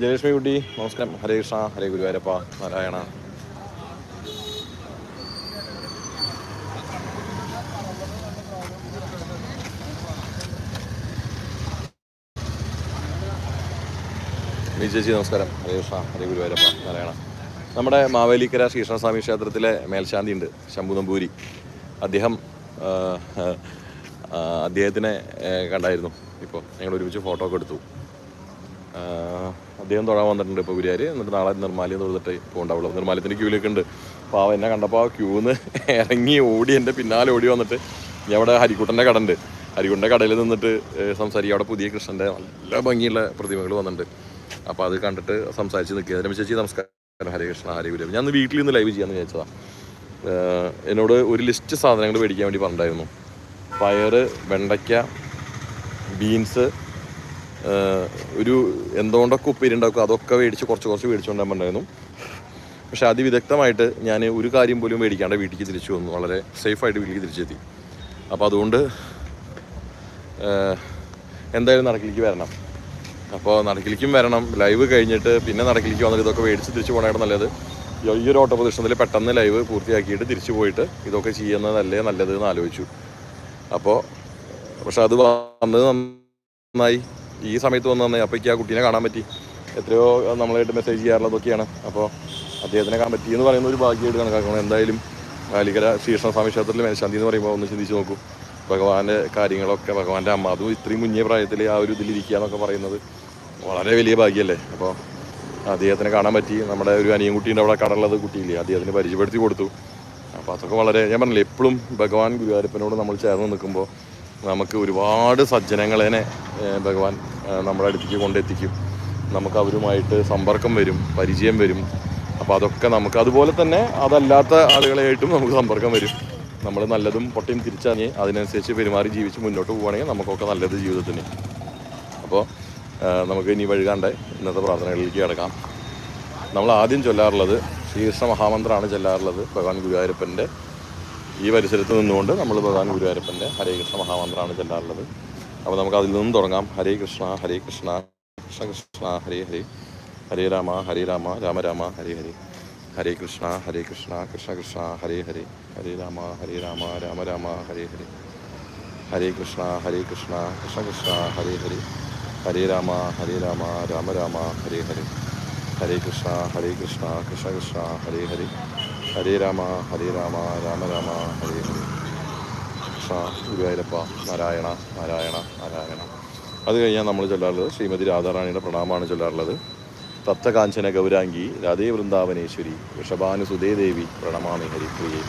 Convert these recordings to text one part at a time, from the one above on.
ജയലക്ഷ്മി കുട്ടി നമസ്കാരം. ഹരേ കൃഷ്ണ ഹരേ ഗുരുവായൂരപ്പ നാരായണ. മീ ചേച്ചി നമസ്കാരം. ഹരേ കൃഷ്ണ ഹരേ ഗുരുവായൂരപ്പ നാരായണ. നമ്മുടെ മാവേലിക്കര ശ്രീകൃഷ്ണസ്വാമി ക്ഷേത്രത്തിലെ മേൽശാന്തി ഉണ്ട് ശംഭു നമ്പൂരി. അദ്ദേഹം അദ്ദേഹത്തിനെ കണ്ടായിരുന്നു. ഇപ്പോൾ ഞങ്ങൾ ഒരുമിച്ച് ഫോട്ടോ ഒക്കെ എടുത്തു. അദ്ദേഹം തൊഴാൻ വന്നിട്ടുണ്ട് ഇപ്പോൾ ഗുരുവായൂർ എന്നിട്ട് നാളെ നിർമ്മാല്യം തൊഴുതിട്ട് പോകണ്ടാവുള്ളൂ നിർമ്മാല്യത്തിന്റെ ക്യൂവിലൊക്കെ ഉണ്ട്. അപ്പോൾ അവ എന്നെ കണ്ടപ്പോൾ ആ ക്യൂന്ന് ഇറങ്ങി ഓടി എന്റെ പിന്നാലെ ഓടി വന്നിട്ട് ഞാൻ അവിടെ ഹരിക്കുട്ടന്റെ കട ഉണ്ട്. ഹരിക്കുട്ടന്റെ കടയിൽ നിന്നിട്ട് സംസാരിക്കുക അവിടെ പുതിയ കൃഷ്ണന്റെ നല്ല ഭംഗിയുള്ള പ്രതിമകൾ വന്നിട്ടുണ്ട്. അപ്പോൾ അത് കണ്ടിട്ട് സംസാരിച്ച് നിൽക്കുക. അതിനെ ചേച്ചി നമസ്കാരം. ഹരേ കൃഷ്ണ ഹരേ ഗുരു ഞാൻ വീട്ടിൽ നിന്ന് ലൈവ് ചെയ്യാമെന്ന് വിചാരിച്ചതാണ് എന്നോട് ഒരു ലിസ്റ്റ് സാധനങ്ങൾ മേടിക്കാൻ വേണ്ടി പറഞ്ഞിട്ടുണ്ടായിരുന്നു. പയർ വെണ്ടയ്ക്ക ബീൻസ് ഒരു എന്തുകൊണ്ടൊക്കെ ഉപ്പേരിണ്ടാക്കും അതൊക്കെ മേടിച്ച് കുറച്ച് കുറച്ച് മേടിച്ചുകൊണ്ടാൻ പറഞ്ഞായിരുന്നു. പക്ഷെ അതിവിദഗ്ധമായിട്ട് ഞാൻ ഒരു കാര്യം പോലും മേടിക്കാണ്ട് വീട്ടിലേക്ക് തിരിച്ചു വന്നു. വളരെ സേഫായിട്ട് വീട്ടിലേക്ക് തിരിച്ചെത്തി. അപ്പോൾ അതുകൊണ്ട് എന്തായാലും നടക്കിലേക്ക് വരണം. അപ്പോൾ നടക്കിലേക്കും വരണം. ലൈവ് കഴിഞ്ഞിട്ട് പിന്നെ നടക്കിലേക്ക് വന്നിട്ട് ഇതൊക്കെ മേടിച്ച് തിരിച്ചു പോകണമായിട്ട് നല്ലത്. ഈ ഒരു ഓട്ടോ പ്രദർശനത്തിൽ പെട്ടെന്ന് ലൈവ് പൂർത്തിയാക്കിയിട്ട് തിരിച്ചു പോയിട്ട് ഇതൊക്കെ ചെയ്യുന്നതല്ലേ നല്ലത് എന്ന് ആലോചിച്ചു. അപ്പോൾ പക്ഷെ അത് വന്നത് നന്നായി. ഈ സമയത്ത് വന്ന് തന്നെ അപ്പോൾ ആ കുട്ടീനെ കാണാൻ പറ്റി. എത്രയോ നമ്മളായിട്ട് മെസ്സേജ് ചെയ്യാറുള്ളതൊക്കെയാണ് അപ്പോൾ അദ്ദേഹത്തിനെ കാണാൻ പറ്റി എന്ന് പറയുന്ന ഒരു ഭാഗ്യമായിട്ട് കണക്കാക്കണം. എന്തായാലും കാലിക്കര ശ്രീകൃഷ്ണസ്വാമി ക്ഷേത്രത്തിൽ മേൽശാന്തി എന്ന് പറയുമ്പോൾ ഒന്ന് ചിന്തിച്ച് നോക്കൂ. ഭഗവാന്റെ കാര്യങ്ങളൊക്കെ ഭഗവാന്റെ അമ്മ അതും ഇത്രയും കുഞ്ഞിയ പ്രായത്തിൽ ആ ഒരു ഇതിലിരിക്കുക എന്നൊക്കെ പറയുന്നത് വളരെ വലിയ ഭാഗ്യമല്ലേ? അപ്പോൾ അദ്ദേഹത്തിനെ കാണാൻ പറ്റി. നമ്മുടെ ഒരു അനിയൻ കുട്ടീന്റെ അവിടെ കടലുള്ളത് കുട്ടിയില്ലേ അദ്ദേഹത്തിന് പരിചയപ്പെടുത്തി കൊടുത്തു. അപ്പോൾ അതൊക്കെ വളരെ ഞാൻ പറഞ്ഞില്ലേ എപ്പോഴും ഭഗവാൻ ഗുരുവായൂരപ്പനോട് നമ്മൾ ചേർന്ന് നിൽക്കുമ്പോൾ നമുക്ക് ഒരുപാട് സജ്ജനങ്ങളെ ഭഗവാൻ നമ്മുടെ അടുത്തേക്ക് കൊണ്ടെത്തിക്കും. നമുക്ക് അവരുമായിട്ട് സമ്പർക്കം വരും പരിചയം വരും. അപ്പോൾ അതൊക്കെ നമുക്ക് അതുപോലെ തന്നെ അതല്ലാത്ത ആളുകളായിട്ടും നമുക്ക് സമ്പർക്കം വരും. നമ്മൾ നല്ലതും പൊട്ടിയും തിരിച്ചറിഞ്ഞ് അതിനനുസരിച്ച് പെരുമാറി ജീവിച്ച് മുന്നോട്ട് പോവുകയാണെങ്കിൽ നമുക്കൊക്കെ നല്ലത് ജീവിതത്തിന്. അപ്പോൾ നമുക്ക് ഇനി വഴുകാണ്ട് ഇന്നത്തെ പ്രാർത്ഥനകളിലേക്ക് കിടക്കാം. നമ്മൾ ആദ്യം ചൊല്ലാറുള്ളത് ശ്രീകൃഷ്ണ മഹാമന്ത്രമാണ് ചൊല്ലാറുള്ളത് ഭഗവാൻ ഗുരുവായൂരപ്പന്റെ ഈ പരിസരത്ത് നിന്നുകൊണ്ട് നമ്മൾ ഭഗവാൻ ഗുരുവായൂരപ്പന്റെ ഹരേ കൃഷ്ണ മഹാമന്ത്രമാണ് ചെല്ലാറുള്ളത്. അപ്പോൾ നമുക്ക് അതിൽ നിന്നും തുടങ്ങാം. ഹരേ കൃഷ്ണ ഹരേ കൃഷ്ണ കൃഷ്ണ കൃഷ്ണ ഹരേ ഹരേ. ഹരേ രാമ ഹരേ രാമ രാമ രാമ ഹരേ ഹരേ. ഹരേ കൃഷ്ണ ഹരേ കൃഷ്ണ കൃഷ്ണ കൃഷ്ണ ഹരേ ഹരേ. ഹരേ രാമ ഹരേ രാമ രാമ രാമ ഹരേ ഹരേ. ഹരേ കൃഷ്ണ ഹരേ കൃഷ്ണ കൃഷ്ണ കൃഷ്ണ ഹരേ ഹരേ. ഹരേ രാമ ഹരേ രാമ രാമ രാമ ഹരേ ഹരേ. ഹരേ കൃഷ്ണ ഹരേ കൃഷ്ണ കൃഷ്ണ കൃഷ്ണ ഹരേ ഹരേ. ഹരേ രാമ ഹരേ രാമ രാമ രാമ ഹരേ ഹരേ. കൃഷ്ണ ഗുരുവായൂരപ്പ നാരായണ നാരായണ നാരായണ. അത് കഴിഞ്ഞാൽ നമ്മൾ ചൊല്ലാറുള്ളത് ശ്രീമതി രാധാറാണിയുടെ പ്രണാമമാണ് ചൊല്ലാറുള്ളത്. തപ്തകാഞ്ചന ഗൗരാംഗി രാധേ വൃന്ദാവനേശ്വരി വൃഷഭാനുസുതേ ദേവി പ്രണമാമി ഹരിപ്രിയെ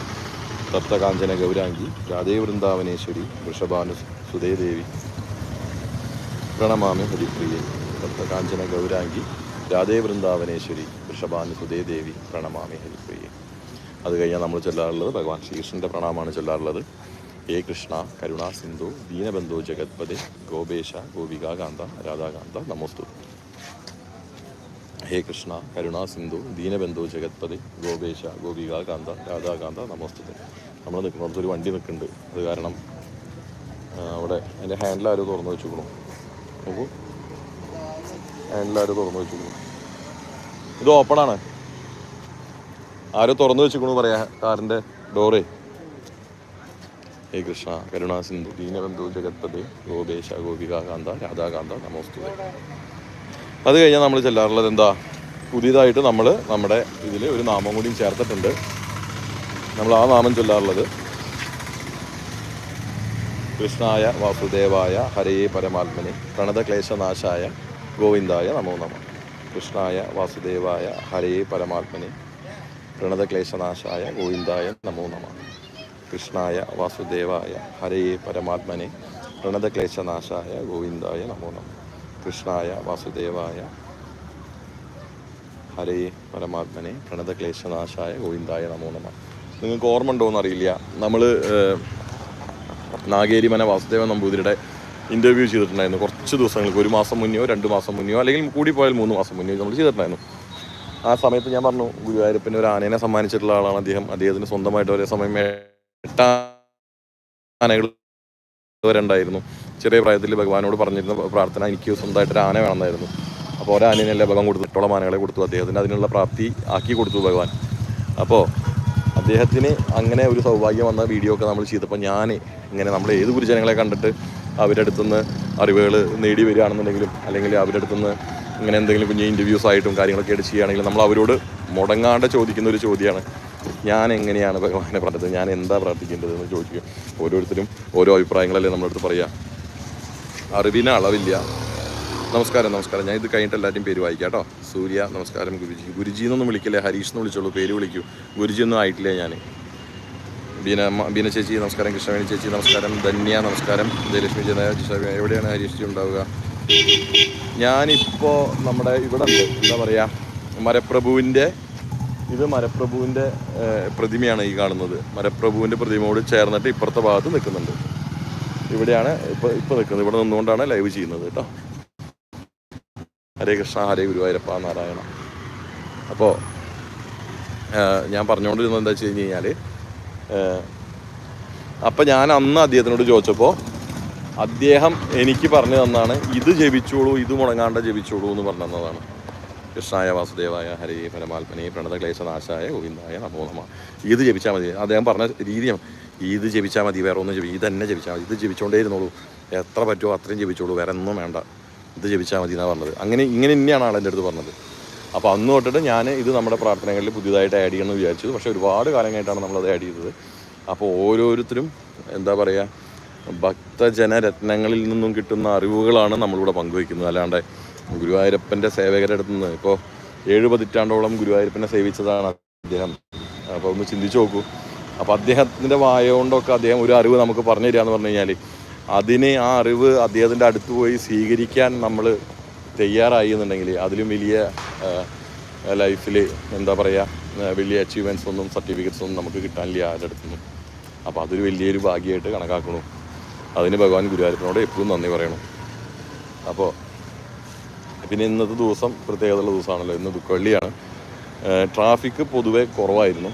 തപ്തകാഞ്ചന ഗൗരാംഗി രാധേ വൃന്ദാവനേശ്വരി വൃഷഭാനു സുതേ ദേവി പ്രണമാമി ഹരിപ്രിയെ തപ്തകാഞ്ചന ഗൗരാംഗി രാധേ വൃന്ദാവനേശ്വരി വൃഷഭാനു സുതേ ദേവി പ്രണമാമി ഹരിപ്രിയേ അത് കഴിഞ്ഞാൽ നമ്മൾ ചൊല്ലാറുള്ളത് ഭഗവാൻ ശ്രീകൃഷ്ണന്റെ പ്രണാമമാണ് ചൊല്ലാറുള്ളത്. ഹേ കൃഷ്ണ കരുണാ സിന്ധു ദീനബന്ധു ജഗത്പതി ഗോപേശ ഗോപികാകാന്ത രാധാകാന്ത നമോസ്തു. ഹേ കൃഷ്ണ കരുണാ സിന്ധു ദീനബന്ധു ജഗത്പതി ഗോപേശ ഗോപികാകാന്ത രാധാകാന്ത നമോസ്തു. നമ്മൾ നിൽക്കുന്നിടത്ത് ഒരു വണ്ടി നിൽക്കുന്നുണ്ട്. അത് കാരണം അവിടെ എന്റെ ഹാൻഡിൽ ആരോ തുറന്നു വെച്ചുക്കണു നോക്കൂ. ഹാൻഡിൽ ആരോ തുറന്നു വെച്ചുക്കണു ഇത് ഓപ്പണാണ് ആരോ തുറന്നു വെച്ചിക്കണു പറയാ കാറിന്റെ ഡോറേ. ഹേ കൃഷ്ണ കരുണാസിന്ധു ദീനബന്ധു ജഗത്പതി ഗോപേശ ഗോപികാകാന്ത രാധാകാന്ത നമോസ്തു അത് കഴിഞ്ഞാൽ നമ്മൾ ചെല്ലാറുള്ളത് എന്താ? പുതിയതായിട്ട് നമ്മൾ നമ്മുടെ ഇതിൽ ഒരു നാമം കൂടിയും ചേർത്തിട്ടുണ്ട്. നമ്മൾ ആ നാമം ചൊല്ലാറുള്ളത് കൃഷ്ണായ വാസുദേവായ ഹരേ പരമാത്മനെ പ്രണതക്ലേശനാശായ ഗോവിന്ദായ നമോ നമ. കൃഷ്ണായ വാസുദേവായ ഹരേ പരമാത്മനെ പ്രണതക്ലേശനാശായ ഗോവിന്ദായ നമോ നമ. കൃഷ്ണായ വാസുദേവായ ഹരേ പരമാത്മനെ. പ്രണതക്ലേശനാശായ ഗോവിന്ദായ നമോ നമ. കൃഷ്ണായ വാസുദേവായ ഹരേ പരമാത്മനെ. പ്രണതക്ലേശനാശായ ഗോവിന്ദായ നമോ നമ. നിങ്ങൾക്ക് ഓർമ്മ ഉണ്ടോ എന്നറിയില്ല നമ്മൾ നാഗേരിമന വാസുദേവൻ നമ്പൂതിരിയുടെ ഇന്റർവ്യൂ ചെയ്തിട്ടുണ്ടായിരുന്നു. കുറച്ച് ദിവസങ്ങൾക്ക് ഒരു മാസം മുന്നെയോ രണ്ട് മാസം മുന്നെയോ അല്ലെങ്കിൽ കൂടി മൂന്ന് മാസം മുന്നെയോ നമ്മൾ ചെയ്തിട്ടുണ്ടായിരുന്നു. ആ സമയത്ത് ഞാൻ പറഞ്ഞു ഗുരുവായൂരപ്പന് ഒരു ആനേനെ സമ്മാനിച്ചിട്ടുള്ള ആളാണ് അദ്ദേഹം. അദ്ദേഹത്തിന് സ്വന്തമായിട്ട് ഒരേ സമയം ആനകൾ വരെ ഉണ്ടായിരുന്നു. ചെറിയ പ്രായത്തിൽ ഭഗവാനോട് പറഞ്ഞിരുന്ന പ്രാർത്ഥന എനിക്ക് സ്വന്തമായിട്ട് ഒരു ആന വേണമെന്നായിരുന്നു. അപ്പോൾ ഒരാനിനല്ലേ ഭഗവാൻ കൊടുത്തു? എട്ടോളം ആനകളെ കൊടുത്തു. അദ്ദേഹത്തിന് അതിനുള്ള പ്രാപ്തി ആക്കി കൊടുത്തു ഭഗവാൻ. അപ്പോൾ അദ്ദേഹത്തിന് അങ്ങനെ ഒരു സൗഭാഗ്യം വന്ന വീഡിയോ ഒക്കെ നമ്മൾ ചെയ്തപ്പോൾ ഞാൻ ഇങ്ങനെ നമ്മൾ ഏത് ഗുരുജനങ്ങളെ കണ്ടിട്ട് അവരുടെ അറിവുകൾ നേടി വരികയാണെന്നുണ്ടെങ്കിലും അല്ലെങ്കിൽ അവരുടെ ഇങ്ങനെ എന്തെങ്കിലും കുഞ്ഞ് ഇന്റർവ്യൂസ് ആയിട്ടും കാര്യങ്ങളൊക്കെ ആയിട്ട് ചെയ്യുകയാണെങ്കിൽ നമ്മൾ അവരോട് മുടങ്ങാണ്ട് ചോദിക്കുന്ന ഒരു ചോദ്യമാണ്. ഞാൻ എങ്ങനെയാണ് ഭഗവാനെ പറഞ്ഞത്? ഞാൻ എന്താ പ്രാർത്ഥിക്കേണ്ടത് എന്ന് ചോദിക്കും ഓരോരുത്തരും ഓരോ അഭിപ്രായങ്ങളല്ലേ നമ്മളടുത്ത് പറയുക അറിവിന് അളവില്ല. നമസ്കാരം നമസ്കാരം. ഞാൻ ഇത് കഴിഞ്ഞിട്ട് എല്ലാവരും പേര് വായിക്കാം കേട്ടോ. സൂര്യ നമസ്കാരം. ഗുരുജി. ഗുരുജി എന്നൊന്നും വിളിക്കില്ലേ? ഹരീഷ് എന്ന് വിളിച്ചോളൂ പേര് വിളിക്കൂ. ഗുരുജി ഒന്നും ആയിട്ടില്ല ഞാൻ? ബീന ബീന ചേച്ചി നമസ്കാരം. കൃഷ്ണവേണി ചേച്ചി നമസ്കാരം. ധന്യ നമസ്കാരം. ജയലക്ഷ്മി ജന എവിടെയാണ് ഹരീഷ് ജി ഉണ്ടാവുക? ഞാനിപ്പോൾ നമ്മുടെ ഇവിടെ എന്താ പറയുക മരപ്രഭുവിന്റെ ഇത് മരപ്രഭുവിന്റെ പ്രതിമയാണ് ഈ കാണുന്നത്. മരപ്രഭുവിന്റെ പ്രതിമയോട് ചേർന്നിട്ട് ഇപ്പുറത്തെ ഭാഗത്ത് നിൽക്കുന്നുണ്ട്. ഇവിടെയാണ് ഇപ്പോൾ ഇപ്പോൾ നിൽക്കുന്നത്. ഇവിടെ നിന്നുകൊണ്ടാണ് ലൈവ് ചെയ്യുന്നത് കേട്ടോ. ഹരേ കൃഷ്ണ ഹരേ ഗുരുവായൂരപ്പ നാരായണ. അപ്പോൾ ഞാൻ പറഞ്ഞുകൊണ്ടിരുന്നത് എന്താ വെച്ച് കഴിഞ്ഞ് കഴിഞ്ഞാൽ അപ്പം ഞാൻ അന്ന് അദ്ദേഹത്തിനോട് ചോദിച്ചപ്പോൾ അദ്ദേഹം എനിക്ക് പറഞ്ഞു തന്നാണ് ഇത് ജപിച്ചോളൂ ഇത് മുടങ്ങാണ്ട് ജപിച്ചോളൂ എന്ന് പറഞ്ഞു തന്നതാണ്. കൃഷ്ണായ വാസുദേവായ ഹരേ പരമാത്മനെ പ്രണത ക്ലേശനാശായ ഗോവിന്ദായ നമോനമ ഇത് ജപിച്ചാൽ മതി. അദ്ദേഹം പറഞ്ഞ രീതിയാണ് ഇത് ജപിച്ചാൽ മതി വേറെ ഒന്നും ജപിക്കും ഇത് തന്നെ ജപിച്ചാൽ മതി ഇത് ജപിച്ചോണ്ടേ ഇരുന്നോളൂ. എത്ര പറ്റുമോ അത്രയും ജപിച്ചോളൂ വേറെ ഒന്നും വേണ്ട. ഇത് ജപിച്ചാൽ മതി എന്നാണ് പറഞ്ഞത്. അങ്ങനെ ഇങ്ങനെ തന്നെയാണ് ആൾ എന്റെ അടുത്ത് പറഞ്ഞത്. അപ്പോൾ അന്ന് തൊട്ടിട്ട് ഞാൻ ഇത് നമ്മുടെ പ്രാർത്ഥനകളിൽ പുതിയതായിട്ട് ആഡ് ചെയ്യണമെന്ന് വിചാരിച്ചു പക്ഷേ ഒരുപാട് കാലം കഴിഞ്ഞിട്ടാണ് നമ്മളത് ആഡ് ചെയ്തത്. അപ്പോൾ ഓരോരുത്തരും എന്താ പറയുക ഭക്തജനരത്നങ്ങളിൽ നിന്നും കിട്ടുന്ന അറിവുകളാണ് നമ്മളിവിടെ പങ്കുവയ്ക്കുന്നത്. അല്ലാണ്ട് ഗുരുവായൂരപ്പന്റെ സേവകരുടെ അടുത്ത് നിന്ന് ഇപ്പോൾ ഏഴ് പതിറ്റാണ്ടോളം ഗുരുവായൂരപ്പനെ സേവിച്ചതാണ് അദ്ദേഹം. അപ്പോൾ ഒന്ന് ചിന്തിച്ച് നോക്കൂ. അപ്പോൾ അദ്ദേഹത്തിന്റെ വായ കൊണ്ടൊക്കെ അദ്ദേഹം ഒരു അറിവ് നമുക്ക് പറഞ്ഞു തരിക എന്ന് പറഞ്ഞു കഴിഞ്ഞാൽ അതിനെ ആ അറിവ് അദ്ദേഹത്തിന്റെ അടുത്ത് പോയി സ്വീകരിക്കാൻ നമ്മൾ തയ്യാറായി എന്നുണ്ടെങ്കിൽ അതിലും വലിയ ലൈഫിൽ എന്താ പറയുക വലിയ അച്ചീവ്മെന്റ്സ് ഒന്നും സർട്ടിഫിക്കറ്റ്സ് ഒന്നും നമുക്ക് കിട്ടാനില്ല ആരുടെ അടുത്തുനിന്നും. അപ്പോൾ അതൊരു വലിയൊരു ഭാഗ്യമായിട്ട് കണക്കാക്കണു. അതിന് ഭഗവാൻ ഗുരുവായൂരപ്പനോട് എപ്പോഴും നന്ദി പറയണം. അപ്പോൾ പിന്നെ ഇന്നത്തെ ദിവസം പ്രത്യേകതയുള്ള ദിവസമാണല്ലോ. ഇന്ന് ദുഃഖവള്ളിയാണ്. ട്രാഫിക് പൊതുവെ കുറവായിരുന്നു.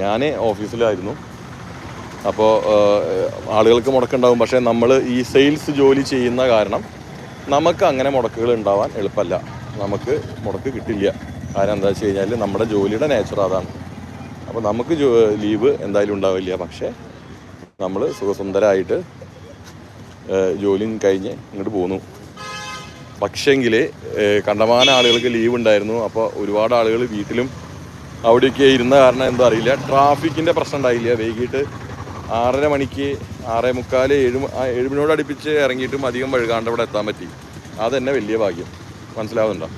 ഞാൻ ഓഫീസിലായിരുന്നു. അപ്പോൾ ആളുകൾക്ക് മുടക്കുണ്ടാവും. പക്ഷേ നമ്മൾ ഈ സെയിൽസ് ജോലി ചെയ്യുന്ന കാരണം നമുക്ക് അങ്ങനെ മുടക്കുകൾ ഉണ്ടാവാൻ എളുപ്പമല്ല. നമുക്ക് മുടക്ക് കിട്ടില്ല. കാരണം എന്താ വെച്ച് കഴിഞ്ഞാൽ നമ്മുടെ ജോലിയുടെ നേച്ചർ അതാണ്. അപ്പോൾ നമുക്ക് ലീവ് എന്തായാലും ഉണ്ടാവില്ല. പക്ഷേ നമ്മൾ സുഖസുന്ദരമായിട്ട് ജോലിയും കഴിഞ്ഞ് ഇങ്ങോട്ട് പോന്നു. പക്ഷേങ്കിൽ കണ്ടമാന ആളുകൾക്ക് ലീവ് ഉണ്ടായിരുന്നു അപ്പോൾ ഒരുപാട് ആളുകൾ വീട്ടിലും അവിടെയൊക്കെ ഇരുന്ന കാരണം എന്തോ അറിയില്ല. ട്രാഫിക്കിന്റെ പ്രശ്നം ഉണ്ടായില്ല. വൈകിട്ട് ആറര മണിക്ക് ആറേ മുക്കാൽ ഏഴ് ഏഴ് അടുപ്പിച്ച് ഇറങ്ങിയിട്ടും അധികം വഴുകാണ്ട് ഇവിടെ എത്താൻ പറ്റി. അതെന്നെ വലിയ ഭാഗ്യം. മനസ്സിലാവുന്നുണ്ടോ?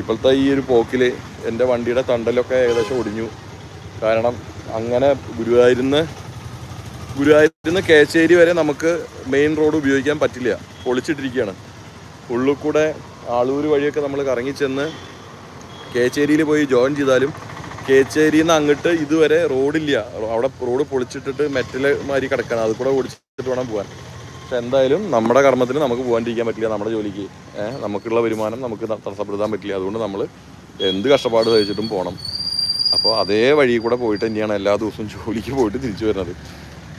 ഇപ്പോഴത്തെ ഈ ഒരു പോക്കിൽ എന്റെ വണ്ടിയുടെ തണ്ടലൊക്കെ ഏകദേശം ഒടിഞ്ഞു. കാരണം അങ്ങനെ ഗുരുവായൂരിന്ന് ഗുരുവായൂരിന്ന് കേച്ചേരി വരെ നമുക്ക് മെയിൻ റോഡ് ഉപയോഗിക്കാൻ പറ്റില്ല. പൊളിച്ചിട്ടിരിക്കുകയാണ്. ഉള്ളിൽ കൂടെ ആളൂർ വഴിയൊക്കെ നമ്മൾ കറങ്ങി ചെന്ന് കേച്ചേരിയിൽ പോയി ജോയിൻ ചെയ്താലും കേച്ചേരിയിൽ നിന്ന് അങ്ങോട്ട് ഇതുവരെ റോഡില്ല അവിടെ റോഡ് പൊളിച്ചിട്ടിട്ട് മെറ്റൽ മാതിരി കിടക്കണം. അത് കൂടെ ഓടിച്ചിട്ട് വേണം പോകാൻ. പക്ഷെ എന്തായാലും നമ്മുടെ കർമ്മത്തിന് നമുക്ക് പോകാണ്ടിരിക്കാൻ പറ്റില്ല നമ്മുടെ ജോലിക്ക്. നമുക്കുള്ള വരുമാനം നമുക്ക് തടസ്സപ്പെടുത്താൻ പറ്റില്ല. അതുകൊണ്ട് നമ്മൾ എന്ത് കഷ്ടപ്പാട് സഹിച്ചിട്ടും പോകണം അപ്പോൾ അതേ വഴി കൂടെ പോയിട്ട് തന്നെയാണ് എല്ലാ ദിവസവും ജോലിക്ക് പോയിട്ട് തിരിച്ചു വരുന്നത്.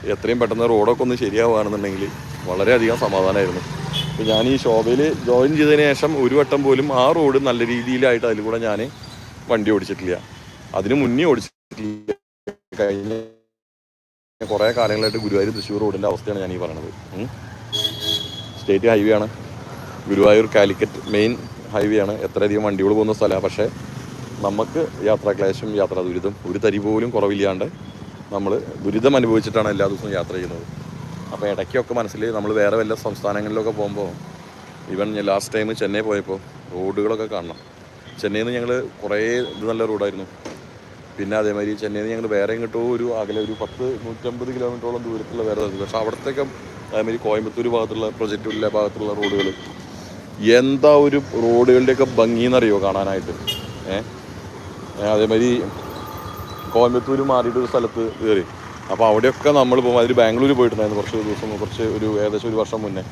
എത്രയും പെട്ടെന്ന് റോഡൊക്കെ ഒന്ന് ശരിയാവുകയാണെന്നുണ്ടെങ്കിൽ വളരെയധികം സമാധാനമായിരുന്നു. അപ്പോൾ ഞാൻ ഈ ശോഭയിൽ ജോയിൻ ചെയ്തതിന് ശേഷം ഒരു വട്ടം പോലും ആ റോഡ് നല്ല രീതിയിലായിട്ട് അതിൽ കൂടെ ഞാൻ വണ്ടി ഓടിച്ചിട്ടില്ല. അതിന് മുന്നേ ഓടിച്ചിട്ടില്ല. കഴിഞ്ഞ കുറേ കാലങ്ങളായിട്ട് ഗുരുവായൂർ തൃശ്ശൂർ റോഡിന്റെ അവസ്ഥയാണ് ഞാൻ ഈ പറയണത്. സ്റ്റേറ്റ് ഹൈവേ ആണ്. ഗുരുവായൂർ കാലിക്കറ്റ് മെയിൻ ഹൈവേ ആണ്. എത്രയധികം വണ്ടികൾ പോകുന്ന സ്ഥലമാണ്. പക്ഷേ നമുക്ക് യാത്രാക്ലേശം യാത്രാ ദുരിതം ഒരു തരി പോലും കുറവില്ലാണ്ട് നമ്മൾ ദുരിതം അനുഭവിച്ചിട്ടാണ് എല്ലാ ദിവസവും യാത്ര ചെയ്യുന്നത്. അപ്പോൾ ഇടയ്ക്കൊക്കെ മനസ്സിൽ നമ്മൾ വേറെ വല്ല സംസ്ഥാനങ്ങളിലൊക്കെ പോകുമ്പോൾ ഈവൻ ലാസ്റ്റ് ടൈം ചെന്നൈ പോയപ്പോൾ റോഡുകളൊക്കെ കാണണം. ചെന്നൈയിൽ നിന്ന് ഞങ്ങൾ കുറേ ഇത് നല്ല റോഡായിരുന്നു. പിന്നെ അതേമാതിരി ചെന്നൈയിൽ നിന്ന് ഞങ്ങൾ വേറെ ഇങ്ങോട്ടോ ഒരു അകലെ ഒരു പത്ത് നൂറ്റമ്പത് കിലോമീറ്ററോളം ദൂരത്തുള്ള വേറെ പക്ഷേ അവിടത്തേക്ക് അതേമാതിരി കോയമ്പത്തൂർ ഭാഗത്തുള്ള പ്രൊജക്റ്റുള്ള ഭാഗത്തുള്ള റോഡുകൾ എന്താ ഒരു റോഡുകളുടെയൊക്കെ ഭംഗി എന്നറിയോ കാണാനായിട്ട് ഏഹ് അതേമാതിരി കോയമ്പത്തൂർ മാറിയിട്ട് ഒരു സ്ഥലത്ത് കയറി. അപ്പോൾ അവിടെയൊക്കെ നമ്മൾ പോകുമ്പോൾ അതിൽ ബാംഗ്ലൂർ പോയിട്ടുണ്ടായിരുന്നു കുറച്ച് ദിവസം കുറച്ച് ഒരു ഏകദേശം ഒരു വർഷം മുന്നേ.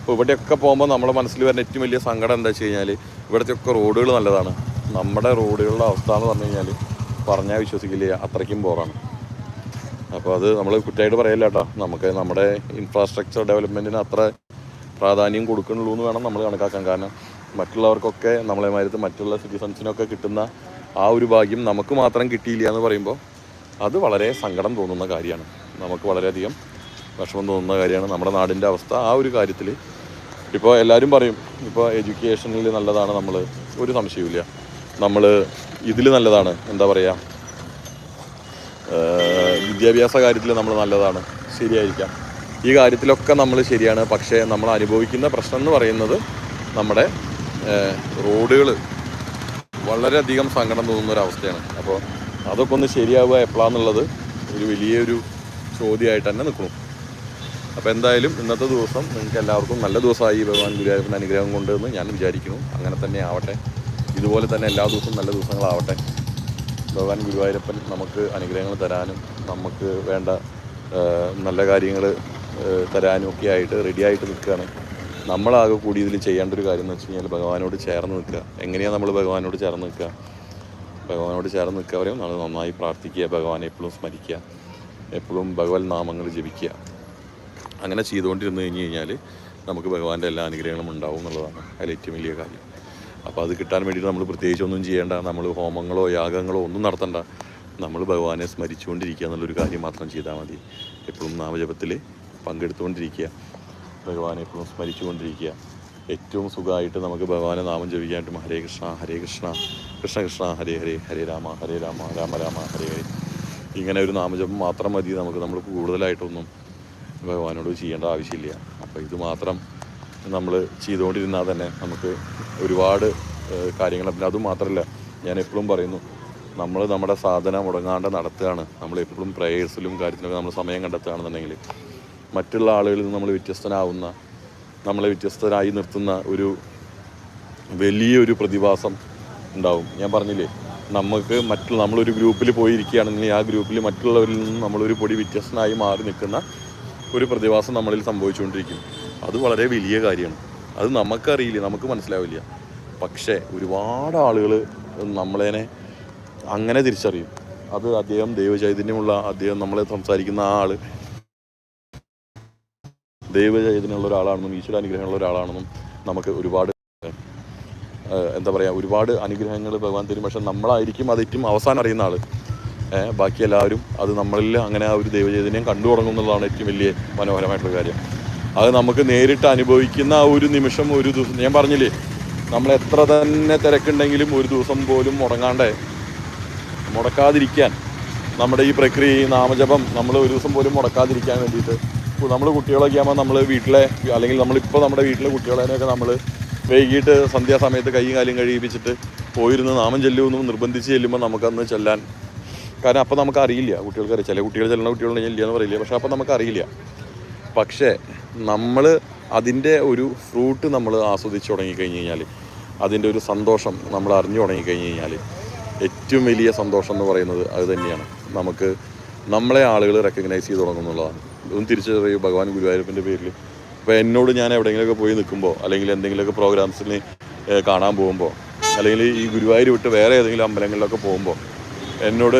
അപ്പോൾ ഇവിടെയൊക്കെ പോകുമ്പോൾ നമ്മുടെ മനസ്സിൽ വരുന്ന ഏറ്റവും വലിയ സങ്കടം എന്താ വെച്ച് കഴിഞ്ഞാൽ ഇവിടത്തെയൊക്കെ റോഡുകൾ നല്ലതാണ്. നമ്മുടെ റോഡുകളുടെ അവസ്ഥ എന്ന് പറഞ്ഞു കഴിഞ്ഞാൽ പറഞ്ഞാൽ വിശ്വസിക്കില്ല അത്രയ്ക്കും ബോറാണ്. അപ്പോൾ അത് നമ്മൾ കുറ്റമായിട്ട് പറയില്ല കേട്ടോ. നമുക്ക് നമ്മുടെ ഇൻഫ്രാസ്ട്രക്ചർ ഡെവലപ്മെന്റിന് അത്ര പ്രാധാന്യം കൊടുക്കണുള്ളൂ എന്ന് വേണം നമ്മൾ കണക്കാക്കാൻ. കാരണം മറ്റുള്ളവർക്കൊക്കെ നമ്മളെ മാതിരി മറ്റുള്ള സിറ്റിസൺസിനൊക്കെ കിട്ടുന്ന ആ ഒരു ഭാഗ്യം നമുക്ക് മാത്രം കിട്ടിയില്ല എന്ന് പറയുമ്പോൾ അത് വളരെ സങ്കടം തോന്നുന്ന കാര്യമാണ്. നമുക്ക് വളരെയധികം വിഷമം തോന്നുന്ന കാര്യമാണ്. നമ്മുടെ നാടിന്റെ അവസ്ഥ ആ ഒരു കാര്യത്തിൽ ഇപ്പോൾ എല്ലാവരും പറയും ഇപ്പോൾ എഡ്യൂക്കേഷനിൽ നല്ലതാണ് നമ്മൾ. ഒരു സംശയവുമില്ല. നമ്മൾ ഇതിൽ നല്ലതാണ്. എന്താ പറയുക? വിദ്യാഭ്യാസ കാര്യത്തിൽ നമ്മൾ നല്ലതാണ്. ശരിയായിരിക്കാം. ഈ കാര്യത്തിലൊക്കെ നമ്മൾ ശരിയാണ്. പക്ഷേ നമ്മൾ അനുഭവിക്കുന്ന പ്രശ്നം എന്ന് പറയുന്നത് നമ്മുടെ റോഡുകൾ വളരെയധികം സങ്കടം തോന്നുന്ന ഒരു അവസ്ഥയാണ്. അപ്പോൾ അതൊക്കെ ഒന്ന് ശരിയാവുക എപ്പോഴാന്നുള്ളത് ഒരു വലിയൊരു ചോദ്യമായിട്ട് തന്നെ നിൽക്കണം അപ്പോൾ എന്തായാലും ഇന്നത്തെ ദിവസം നിങ്ങൾക്ക് എല്ലാവർക്കും നല്ല ദിവസമായി ഭഗവാൻ ഗുരുവായൂരപ്പൻ അനുഗ്രഹം കൊണ്ട് എന്ന് ഞാൻ വിചാരിക്കുന്നു. അങ്ങനെ തന്നെ ആവട്ടെ. ഇതുപോലെ തന്നെ എല്ലാ ദിവസവും നല്ല ദിവസങ്ങളാവട്ടെ. ഭഗവാൻ ഗുരുവായൂരപ്പൻ നമുക്ക് അനുഗ്രഹങ്ങൾ തരാനും നമുക്ക് വേണ്ട നല്ല കാര്യങ്ങൾ തരാനും ഒക്കെ ആയിട്ട് റെഡിയായിട്ട് നിൽക്കുകയാണ്. നമ്മളാകെ കൂടി ഇതിൽ ചെയ്യേണ്ട ഒരു കാര്യം എന്ന് വെച്ച് കഴിഞ്ഞാൽ ഭഗവാനോട് ചേർന്ന് നിൽക്കുക. എങ്ങനെയാണ് നമ്മൾ ഭഗവാനോട് ചേർന്ന് നിൽക്കുക? ഭഗവാനോട് ചേർന്ന് നിൽക്കുക നമ്മൾ നന്നായി പ്രാർത്ഥിക്കുക ഭഗവാനെ എപ്പോഴും സ്മരിക്കുക എപ്പോഴും ഭഗവത് നാമങ്ങൾ ജപിക്കുക. അങ്ങനെ ചെയ്തുകൊണ്ടിരുന്ന് കഴിഞ്ഞ് കഴിഞ്ഞാൽ നമുക്ക് ഭഗവാന്റെ എല്ലാ അനുഗ്രഹങ്ങളും ഉണ്ടാവും എന്നുള്ളതാണ് അതിൽ ഏറ്റവും വലിയ കാര്യം. അപ്പോൾ അത് കിട്ടാൻ വേണ്ടിയിട്ട് നമ്മൾ പ്രത്യേകിച്ച് ഒന്നും ചെയ്യേണ്ട നമ്മൾ ഹോമങ്ങളോ യാഗങ്ങളോ ഒന്നും നടത്തണ്ട. നമ്മൾ ഭഗവാനെ സ്മരിച്ചുകൊണ്ടിരിക്കുക എന്നുള്ളൊരു കാര്യം മാത്രം ചെയ്താൽ മതി. എപ്പോഴും നാമജപത്തിൽ പങ്കെടുത്തുകൊണ്ടിരിക്കുക. ഭഗവാനെ എപ്പോഴും സ്മരിച്ചുകൊണ്ടിരിക്കുക. ഏറ്റവും സുഖമായിട്ട് നമുക്ക് ഭഗവാനെ നാമം ജപിക്കാനായിട്ടും ഹരേ കൃഷ്ണ ഹരേ കൃഷ്ണ കൃഷ്ണ കൃഷ്ണ ഹരേ ഹരേ ഹരേ രാമ ഹരേ രാമ രാമ രാമ ഹരേ ഹരേ. ഇങ്ങനെ ഒരു നാമജപം മാത്രം മതി നമുക്ക്. നമ്മൾ കൂടുതലായിട്ടൊന്നും ഭഗവാനോട് ചെയ്യേണ്ട ആവശ്യമില്ല. അപ്പോൾ ഇത് മാത്രം നമ്മൾ ചെയ്തുകൊണ്ടിരുന്നാൽ തന്നെ നമുക്ക് ഒരുപാട് കാര്യങ്ങൾ. പിന്നെ അതും മാത്രമല്ല ഞാൻ എപ്പോഴും പറയുന്നു നമ്മൾ നമ്മുടെ സാധന മുടങ്ങാണ്ട് നടത്തുകയാണ്. നമ്മൾ എപ്പോഴും പ്രേയേഴ്സിലും കാര്യത്തിലൊക്കെ നമ്മൾ സമയം കണ്ടെത്തുകയാണെന്നുണ്ടെങ്കിൽ മറ്റുള്ള ആളുകളിൽ നിന്ന് നമ്മൾ വ്യത്യസ്തനാവുന്ന നമ്മളെ വ്യത്യസ്തരായി നിർത്തുന്ന ഒരു വലിയൊരു പ്രതിഭാസം ഉണ്ടാവും. ഞാൻ പറഞ്ഞില്ലേ നമുക്ക് മറ്റുള്ള നമ്മളൊരു ഗ്രൂപ്പിൽ പോയിരിക്കുകയാണെങ്കിൽ ആ ഗ്രൂപ്പിൽ മറ്റുള്ളവരിൽ നിന്ന് നമ്മളൊരു പൊടി വ്യത്യസ്തനായി മാറി നിൽക്കുന്ന ഒരു പ്രതിഭാസം നമ്മളിൽ സംഭവിച്ചുകൊണ്ടിരിക്കും. അത് വളരെ വലിയ കാര്യമാണ്. അത് നമുക്കറിയില്ല നമുക്ക് മനസ്സിലാവില്ല. പക്ഷേ ഒരുപാട് ആളുകൾ നമ്മളേനെ അങ്ങനെ തിരിച്ചറിയും. അത് അദ്ദേഹം ദൈവചൈതന്യമുള്ള അദ്ദേഹം നമ്മളെ സംസാരിക്കുന്ന ആ ആൾ ദൈവചൈതന്യമുള്ള ഒരാളാണെന്നും ഈശ്വര അനുഗ്രഹമുള്ള ഒരാളാണെന്നും നമുക്ക് ഒരുപാട് എന്താ പറയുക ഒരുപാട് അനുഗ്രഹങ്ങൾ ഭഗവാൻ തരും. പക്ഷെ നമ്മളായിരിക്കും അതേറ്റവും അവസാനം അറിയുന്ന ആൾ ബാക്കി എല്ലാവരും അത് നമ്മളിൽ അങ്ങനെ ആ ഒരു ദൈവചൈതന്യം കണ്ടു തുടങ്ങും എന്നുള്ളതാണ് ഏറ്റവും വലിയ മനോഹരമായിട്ടുള്ള കാര്യം. അത് നമുക്ക് നേരിട്ട് അനുഭവിക്കുന്ന ആ ഒരു നിമിഷം ഒരു ദിവസം ഞാൻ പറഞ്ഞില്ലേ നമ്മൾ എത്ര തന്നെ തിരക്കുണ്ടെങ്കിലും ഒരു ദിവസം പോലും മുടങ്ങാണ്ട് മുടക്കാതിരിക്കാൻ നമ്മുടെ ഈ പ്രക്രിയ നാമജപം നമ്മൾ ഒരു ദിവസം പോലും മുടക്കാതിരിക്കാൻ വേണ്ടിയിട്ട് നമ്മൾ കുട്ടികളൊക്കെ ആകുമ്പോൾ നമ്മൾ വീട്ടിലെ അല്ലെങ്കിൽ നമ്മളിപ്പോൾ നമ്മുടെ വീട്ടിലെ കുട്ടികളെയൊക്കെ നമ്മൾ വൈകിട്ട് സന്ധ്യാസമയത്ത് കൈയും കാലും കഴിയിപ്പിച്ചിട്ട് പോയിരുന്ന് നാമം ചെല്ലുമെന്ന് നിർബന്ധിച്ച് ചെല്ലുമ്പോൾ നമുക്കന്ന് ചെല്ലാൻ. കാരണം അപ്പോൾ നമുക്ക് അറിയില്ല കുട്ടികൾക്ക് അറിയാം ചില കുട്ടികൾ ചെല്ലുന്ന കുട്ടികളുണ്ടെങ്കിൽ ഇല്ല എന്ന് പറയില്ല. പക്ഷേ അപ്പോൾ നമുക്കറിയില്ല. പക്ഷേ നമ്മൾ അതിന്റെ ഒരു ഫ്രൂട്ട് നമ്മൾ ആസ്വദിച്ച് തുടങ്ങിക്കഴിഞ്ഞ് കഴിഞ്ഞാൽ അതിന്റെ ഒരു സന്തോഷം നമ്മൾ അറിഞ്ഞു തുടങ്ങിക്കഴിഞ്ഞ് കഴിഞ്ഞാൽ ഏറ്റവും വലിയ സന്തോഷം എന്ന് പറയുന്നത് അത് തന്നെയാണ്. നമുക്ക് നമ്മളെ ആളുകൾ റെക്കഗ്നൈസ് ചെയ്ത് തുടങ്ങുന്നുള്ളതാണ് ഒന്ന് തിരിച്ചറിയൂ ഭഗവാൻ ഗുരുവായൂരപ്പന്റെ പേരിൽ. അപ്പോൾ എന്നോട് ഞാൻ എവിടെയെങ്കിലുമൊക്കെ പോയി നിൽക്കുമ്പോൾ അല്ലെങ്കിൽ എന്തെങ്കിലുമൊക്കെ പ്രോഗ്രാംസിന് കാണാൻ പോകുമ്പോൾ അല്ലെങ്കിൽ ഈ ഗുരുവായൂർ വിട്ട് വേറെ ഏതെങ്കിലും അമ്പലങ്ങളിലൊക്കെ പോകുമ്പോൾ എന്നോട്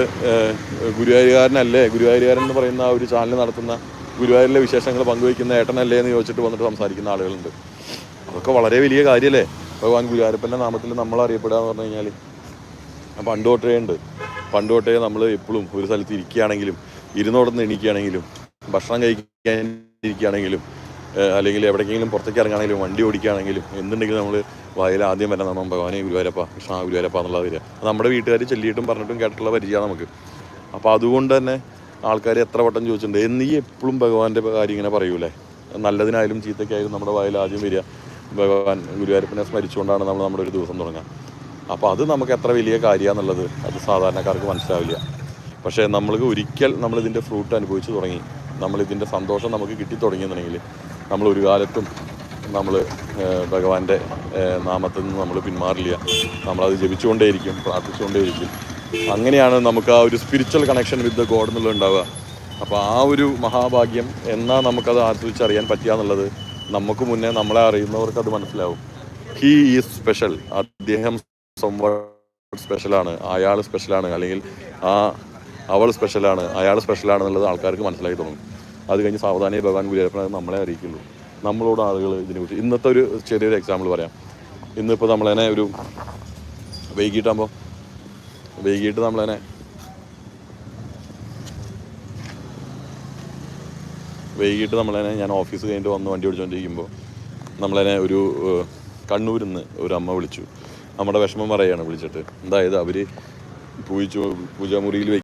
ഗുരുവായൂരുകാരനല്ലേ ഗുരുവായൂരുകാരൻ എന്ന് പറയുന്ന ആ ഒരു ചാനൽ നടത്തുന്ന ഗുരുവായൂരിലെ വിശേഷങ്ങൾ പങ്കുവയ്ക്കുന്ന ഏട്ടനല്ലേ എന്ന് ചോദിച്ചിട്ട് വന്നിട്ട് സംസാരിക്കുന്ന ആളുകളുണ്ട്. അതൊക്കെ വളരെ വലിയ കാര്യമല്ലേ ഭഗവാൻ ഗുരുവായൂരപ്പന്റെ നാമത്തിൽ നമ്മൾ അറിയപ്പെടുക എന്ന് പറഞ്ഞു കഴിഞ്ഞാൽ പണ്ട് തൊട്ടേ ഉണ്ട്. പണ്ട് തൊട്ടേ നമ്മൾ എപ്പോഴും ഒരു സ്ഥലത്ത് ഇരിക്കുകയാണെങ്കിലും ഇരുന്നോടന്ന് എണീക്കുകയാണെങ്കിലും ഭക്ഷണം കഴിക്കാൻ ഇരിക്കുകയാണെങ്കിലും അല്ലെങ്കിൽ എവിടേക്കെങ്കിലും പുറത്തേക്ക് ഇറങ്ങുകയാണെങ്കിലും വണ്ടി ഓടിക്കുകയാണെങ്കിലും എന്തുണ്ടെങ്കിലും നമ്മൾ വായിൽ ആദ്യം വരാൻ നമ്മൾ ഭഗവാനെ ഗുരുവായൂരപ്പ കൃഷ്ണ ഗുരുവായൂരപ്പ എന്നുള്ളത് വരിക. നമ്മുടെ വീട്ടുകാർ ചെല്ലിയിട്ടും പറഞ്ഞിട്ടും കേട്ടിട്ടുള്ള പരിചയമാണ് നമുക്ക്. അപ്പോൾ അതുകൊണ്ട് തന്നെ ആൾക്കാർ എത്ര വട്ടം ചോദിച്ചിട്ടുണ്ട് എന്നീ എപ്പോഴും ഭഗവാന്റെ കാര്യം ഇങ്ങനെ പറയൂലേ? നല്ലതിനായാലും ചീത്തയ്ക്കായാലും നമ്മുടെ വായിൽ ആദ്യം വരിക. ഭഗവാൻ ഗുരുവായൂരപ്പനെ സ്മരിച്ചുകൊണ്ടാണ് നമ്മൾ നമ്മുടെ ഒരു ദിവസം തുടങ്ങുക. അപ്പോൾ അത് നമുക്ക് എത്ര വലിയ കാര്യമാണെന്നുള്ളത് അത് സാധാരണക്കാർക്ക് മനസ്സിലാവില്ല. പക്ഷേ നമ്മൾക്ക് ഒരിക്കൽ നമ്മളിതിന്റെ ഫ്രൂട്ട് അനുഭവിച്ച് തുടങ്ങി നമ്മളിതിന്റെ സന്തോഷം നമുക്ക് കിട്ടി തുടങ്ങിയെന്നുണ്ടെങ്കിൽ നമ്മൾ ഒരു കാലത്തും നമ്മൾ ഭഗവാന്റെ നാമത്തിൽ നിന്ന് നമ്മൾ പിന്മാറില്ല. നമ്മളത് ജപിച്ചുകൊണ്ടേയിരിക്കും പ്രാർത്ഥിച്ചുകൊണ്ടേയിരിക്കും. അങ്ങനെയാണ് നമുക്ക് ആ ഒരു spiritual connection with the god എന്നുള്ളത് ഉണ്ടാവുക. അപ്പോൾ ആ ഒരു മഹാഭാഗ്യം എന്നാ നമുക്കത് ആസ്വദിച്ചറിയാൻ പറ്റുക എന്നുള്ളത് നമുക്ക് മുന്നേ നമ്മളെ അറിയുന്നവർക്ക് അത് മനസ്സിലാവും. ഹീ ഈസ് സ്പെഷ്യൽ അദ്ദേഹം സ്പെഷ്യലാണ് അയാൾ സ്പെഷ്യലാണ് അല്ലെങ്കിൽ ആ അവൾ സ്പെഷ്യലാണ് അയാൾ സ്പെഷ്യലാണ് എന്നുള്ളത് ആൾക്കാർക്ക് മനസ്സിലായി തുടങ്ങും അത് കഴിഞ്ഞ് സാവധാനം ഭഗവാൻ ഗുരുവായൂരപ്പൻ നമ്മളെ അറിയിക്കുള്ളൂ. നമ്മളോട് ആളുകൾ ഇതിനെക്കുറിച്ച് ഇന്നത്തെ ഒരു ചെറിയൊരു എക്സാമ്പിൾ പറയാം. ഇന്നിപ്പോൾ നമ്മളതിനെ ഒരു വൈകിട്ടാകുമ്പോൾ വൈകിട്ട് നമ്മളതിനെ വൈകിട്ട് നമ്മളതിനെ ഞാൻ ഓഫീസ് കഴിഞ്ഞിട്ട് വന്ന് വണ്ടി ഓടിച്ചുകൊണ്ടിരിക്കുമ്പോൾ നമ്മളതിനെ ഒരു കണ്ണൂരിൽ നിന്ന് ഒരു അമ്മ വിളിച്ചു. നമ്മുടെ വിഷമം പറയുകയാണ് വിളിച്ചിട്ട്. എന്തായത് അവർ പൂജ പൂജാമുറിയിൽ